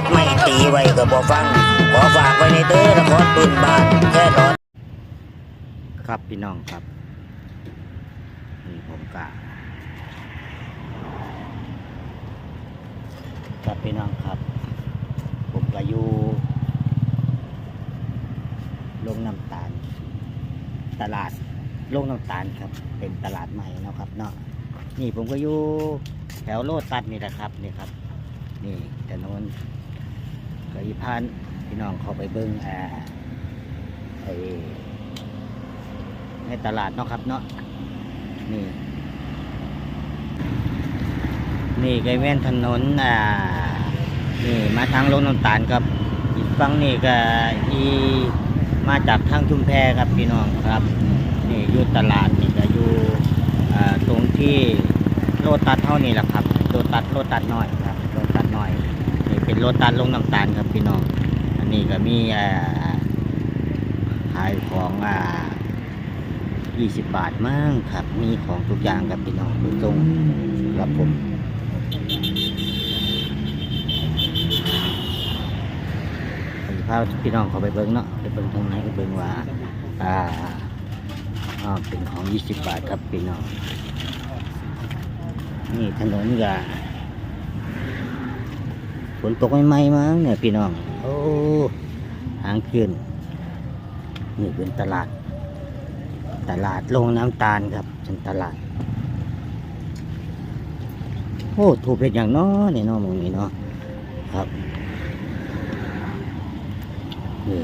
ดไม่ตีไว้ก็บ่ฟัง ขอฝากไว้ในเด้อละครปืนบ้านแค่รอน ครับพี่น้องครับนี่ผมกะครับพี่น้องครับ ผมก็อยู่ลงน้ำตาล ตลาดลงน้ำตาลครับ เป็นตลาดใหม่เนาะครับเนาะนี่ผมก็อยู่แถวโลตัดนี่แหละครับนี่ครับ นี่ถนน ก็อีพานพี่น้องเขาไปเบิ้งอ่าไอในตลาดเนาะครับเนาะนี่ นี่ไกแม่นถนนอ่านี่มาทางลงน้ำตาลครับอีกฝั่งนี่ก็อีมาจากทางชุมแพครับพี่น้องครับนี่อยู่ตลาดนี่ก็อยู่ตรงที่โลตัดเท่านี้แหละครับโลตัดโลตัดน้อยครับโลตัดน้อย เป็นโลตัดลงน้ำตาลครับพี่น้อง อันนี้ก็มีอ่าขายของอ่ายี่สิบบาทมั้งครับ มีของทุกอย่างครับพี่น้องดูตรงรับผมผมพาพี่น้องเขาไปเบิ้งเนาะไปเบิ้งทางไหนไปเบิ้งว่าอ่าเป็นของยี่สิบบาทครับพี่น้อง นี่ถนนก็ นตกใหม่ๆมั้งเนี่ยพี่น้อง โอ้ทางขึ้นนี่เป็นตลาด ตลาดลงน้ำตาลครับเป็นตลาด โอ้ถูกเป็นอย่างน้อนี่เน้อมองนี้เนาะครับนี่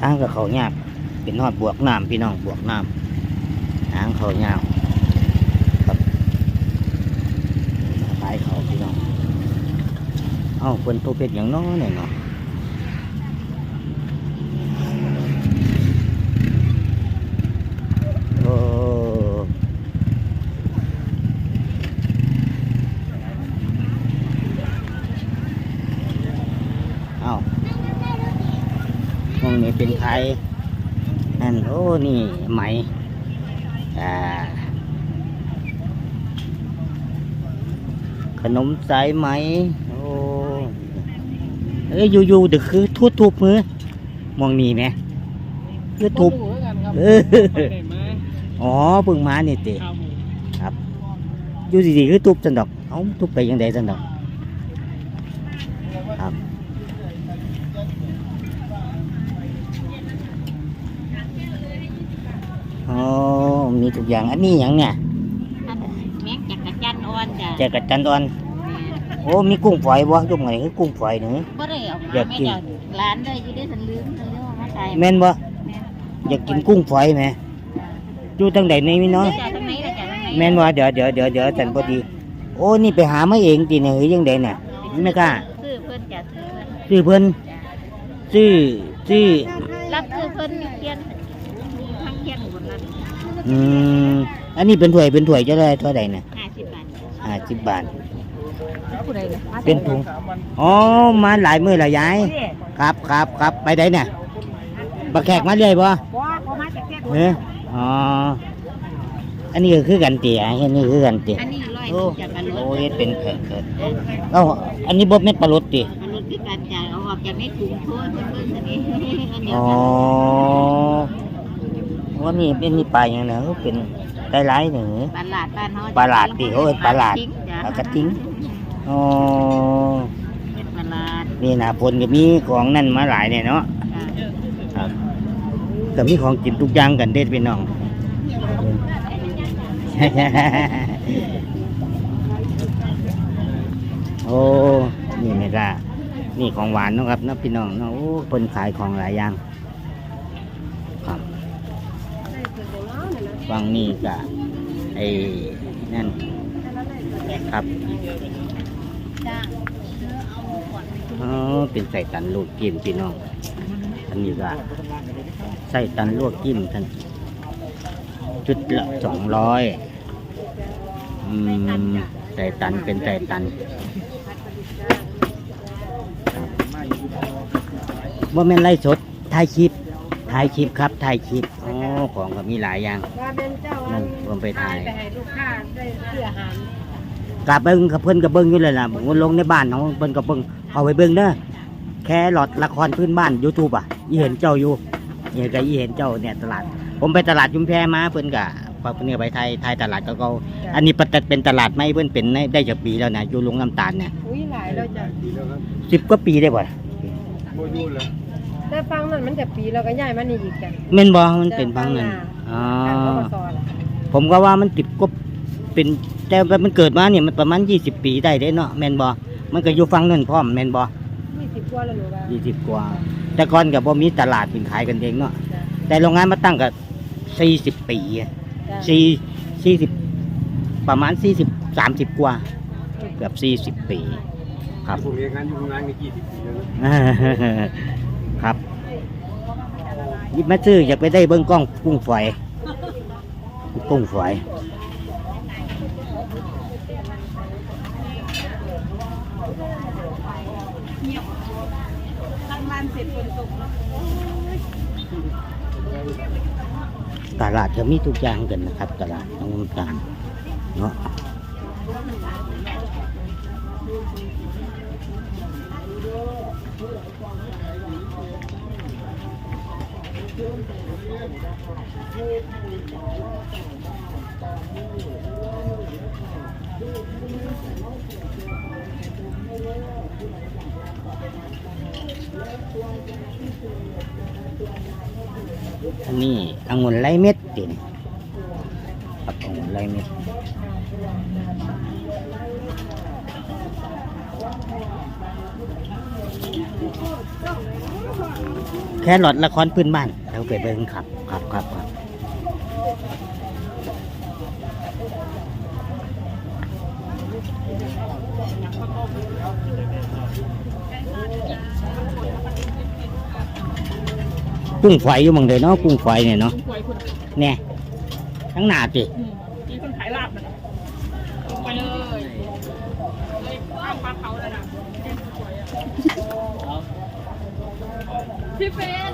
ทางกับเขายากเป็นนอดบวกน้ำพี่น้องบวกน้ำทางเขายาวครับขายเขาพี่น้อง เอ้าวเป็นถูกเป็นอย่างน้อยเนี่ยเนาะนี่เป็นใครนั่นโอ้นี่ไหมอ่าขนมสายไหม โอ้เอ้ยอยู่ๆเดี๋ยวคือทุบทุบมือมองนี่ไหมคือทุบบ่รู้คือกันครับเออไปไหนมาอ๋อเพิ่งมานี่ติครับผมอยู่ดีๆคือทุบสันดอกเอ้าทุบไปยังไงสันดอกครับอ๋อมีทุกอย่างอันนี้อย่างเนี่ยอันแม็กจักรจันทร์อ่อนจ้ะแจกกระจันตอน โอ้มีกุ้งฝอยบ่ยุบไงคือกุ้งฝอยหนึ่ง บ่ได้เออกอยามากินไม่เจ้าร้านได้อยู่ได้สันลืมสันลืมเอามาใส่แม่นบ่แม่นอยากกินกุ้งฝอยไหมอยู่ตั้งใดนี่มีเนาะจ้ะตรงไหนล่ะจ้ะตรงไหนแม่นว่าเดี๋ยวเดี๋ยวเดี๋ยวเดี๋ยวจันพอดี โอ้นี่ไปหามาเองตีเนี่ยหรือยังไงเนี่ยไม่กล้าซื้อเพิ่นจ้ะซื้อเพิ่นซื้อเพิ่นซื้อซื้อรับซื้อเพิ่นอยู่เคียนมีทั้งเคียนบนนั้นอืมอันนี้เป็นถ้วยเป็นถ้วยจะได้เท่าไหร่เนี่ย50บาทห้าสิบบาท ผู้ใดล่ะเป็นถุงอ๋อมาหลายมือแล้วยายครับครับครับไปได้เนี่ยบักแขกมาเรื่อยบ่บ่บ่มาจากเคียนเอออ๋ออันนี้ก็คือกันเตี๋ยอันนี้คือกันเตี๋ยอันนี้ร้อยหโอ้นึงจ้ะปลาโอ้โลดเฮ็ดเป็นเขินเขินเอ้าอันนี้บ่แม่นปลาลดติปลาโลดคือการจ่ายเอาออกจากในถุงโทษเพิ่นเพิ่นซะนี่อันเดียวอ๋อกันว่ามีเป็นนี่ปลาอย่างเนี้เป็นได้หลายหนึ่ง ปลาหลาดบ้านเฮาปลาหลาดติโอ้ยปลาหลาดทิ้งจ้ะปลากระทิ้ง อ๋อเป็นปลาหลาดนี่นะผลก็มีของนั่นมาหลายเนี่ยเนาะจ้ะครับก็มีของกินทุกอย่างกันเด็ดพี่น้อง โอ้นี่ไม่ละนี่ของหวานเนาะครับเนาะพี่น้องเนาะโอ้คนขายของหลายอย่าง ครับฟังนี่ก็ไอ้นั่นครับ จ้าอ๋อเป็นใส่ตันลวกจิ้มพี่น้อง อันนี้ก็ใส่ตันลวกจิ้มท่านชุดละสองร้อยอืมใส่ตันเป็นใส่ตันครับว่าแม่นไล่สดถ่ายคลิปถ่ายคลิปครับถ่ายคลิปอ๋อของก็มีหลายอย่างว่าเป็นเจ้านั่นรวมไปถ่าย ไปให้ลูกค้าได้เสื้ออาหาร อกะเบิ่งกับเพิ่นกับเบิ่งอยู่เลยล่ะผมลงในบ้านของเพิ่นกับเบิ่งเอาไปเบิ่งเด้อแค่หลอดละครพื้นบ้าน YouTube อะอีเห็นเจ้าอยู่อีเห็นก็อีเห็นเจ้าเนี่ยตลาด ผมไปตลาดชุมแพมาเพิ่นก็ปเพิ่นก็ไปไทยไทยตลาดก็เก่าอันนี้ปัจเป็นตลาดไม่เพิ่นเป็นได้จากปีแล้วนะอยู่ลงน้ำตาลเนี่ยอุ้ยหลายแล้วจ้ะดีแล้วครับสิบกว่าปีได้บ่ล่ะโมยูนแล้วแต่ฟังนั่นมันจะปีแล้วก็ย้ายมานี่อีกจ้ะแม่นบ่มันเป็นพังนั้นอ๋อทางอบตล่ะผมก็ว่ามันติดก็ เป็นแต่มันเกิดมาเนี่ยมันประมาณ20ปีได้เด้เนาะแม่นบ่มันก็อยู่ฟังนั่นพร้อมแม่นบ่ยี่สิบกว่าแล้วหนูว่า20กว่า แต่ก่อนก็บ่มีตลาดเป็นขายกันเองเนาะจ้ะแต่โรงงานมาตั้งก็40ปีอะจ้ะ4 40ประมาณ40 30กว่าเกือบ40ปี ครับผมเรียนงานอยู่โรงงานมากี่สิบปีแล้วนะครับยิบมาซื้ออยากไปได้เบิ้งกล้องกุ้งฝอยกุ้งฝอย ตลาดจะมีทุกอย่างกันนะครับ ตลาดน้องน้ำตาลเนาะ อันนี้องุ่นไรเม็ดดินี่ครับองุ่นไรเม็ดแค่หลอดละครพื้นบ้านเราไปเบิ่งครับครับครับครับ กุ้งฝอยอยู่หมองเดยเนาะกุ้งฝอยเนี่ยเนาะเนี่ยทั้งหนาติมีคนขายลาบนะลงไปเลยเลยข้าวปลาเผาเลยนะพี่เฟน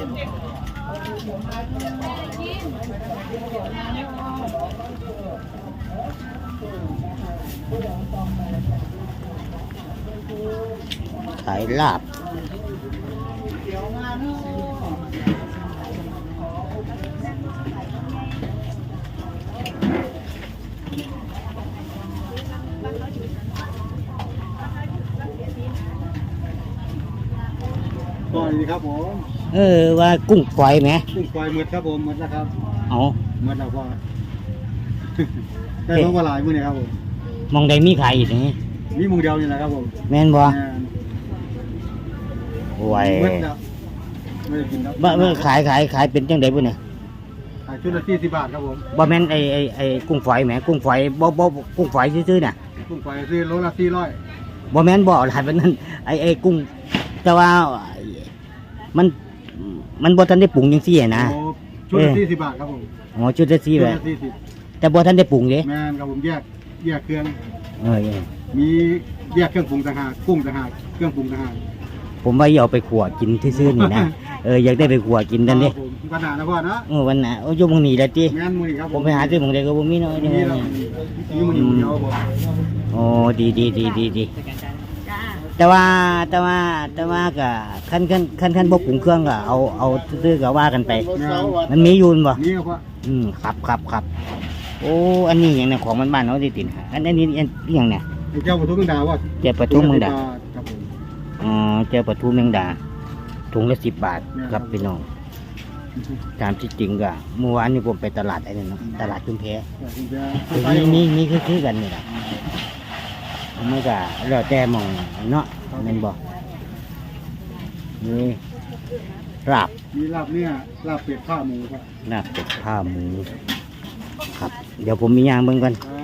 ขายลาบ ก็นี่ครับผมเออว่ากุ้งฝอยไหมกุ้งควายหมดครับผมหมดแล้วครับเอาหมดแล้วพ่อได้มาว่าหลายมื้อนี่ครับผมมองใดมีขายอีกนี่มีหมุงเดียวนี่แหละครับผมแม่นบ่แม่นไหวหมดแล้วไม่ได้กินครับบ่บ่ขายขายขายเป็นจังไดบุเนี่ยขาย ชุดละสี่สิบบาทครับผมบ่แม่นไอ้ไอ้ไอ้กุ้งฝอยแหมกุ้งฝอยบ่บ่บ่กุ้งฝอยซื่อๆน่ะกุ้งควายซื้อโลละสี่ร้อยบ่แม่นบ่หลายปานนั้นไอ้ไอ้กุ้ง แต่ว่ามันมันบ่ทันได้ปรุงจังซี่อะนะโอ้ชุดละเออสี่สิบบาทครับผมอ๋อชุดละซี่ชุดแหละละสี่สิบแต่บ่ทันได้ปรุงเด้แม่นครับผมแยกแยกเครื่องเออเออมีแยกเครื่องปรุงต่างหากกุ้งต่างหากเครื่องปรุงต่างหากผมว่าอย่าเอาไปขัวกินซื่อๆนี่นะ เอออยากได้ไปขัวกินนั่นเด้ครับผมปัญหานะพ่อเนาะเออวันน่ะโอ้อยู่หมื้นี้แหละติแม่นมือนี่ครับผมไปหาซื้อหมื้ใดก็บ่มีเนาะมีนี่เรามีมือนี่มือเดียวครับผมโอ้ดีดีดีดีดีจ้าแต่ว่าแต่ว่าแต่ว่าก็ขั้นขั้นขั้นขั้นบ่ปรุงเครื่องก็เอาเอาซื้อๆก็ว่ากันไปแม่นมันมีอยูนบ่นี่ครับพ่ออืมครับครับครับโอ้อันนี้อย่างเนี่ยของมันบ้านๆเนาะที่ติดอันอันนี้อันอหย่างเนี่ยไอ้เจ้าปทุมดาวว่าเจ้าปลาทูเมืองดาครับผมอ๋อเจ้าปลาทูเมืองดา ถุงละสิบบาทเนี่ยครับพี่น้องตามที่จริงก็เมื่อวานนี้ผมไปตลาดไอ้นั่นเนาะตลาดชุมแพผมจะนี่นี่นี่คือคือกันนี่แหละมันก็แล้วแต่หมองเนาะแม่นบ่นี่ราบมีลาบเนี่ยลาบเป็ดข้าหมูครับลาบเป็ดข้าวหมูครับ เดี๋ยวผมมียางเบิ่งกันครั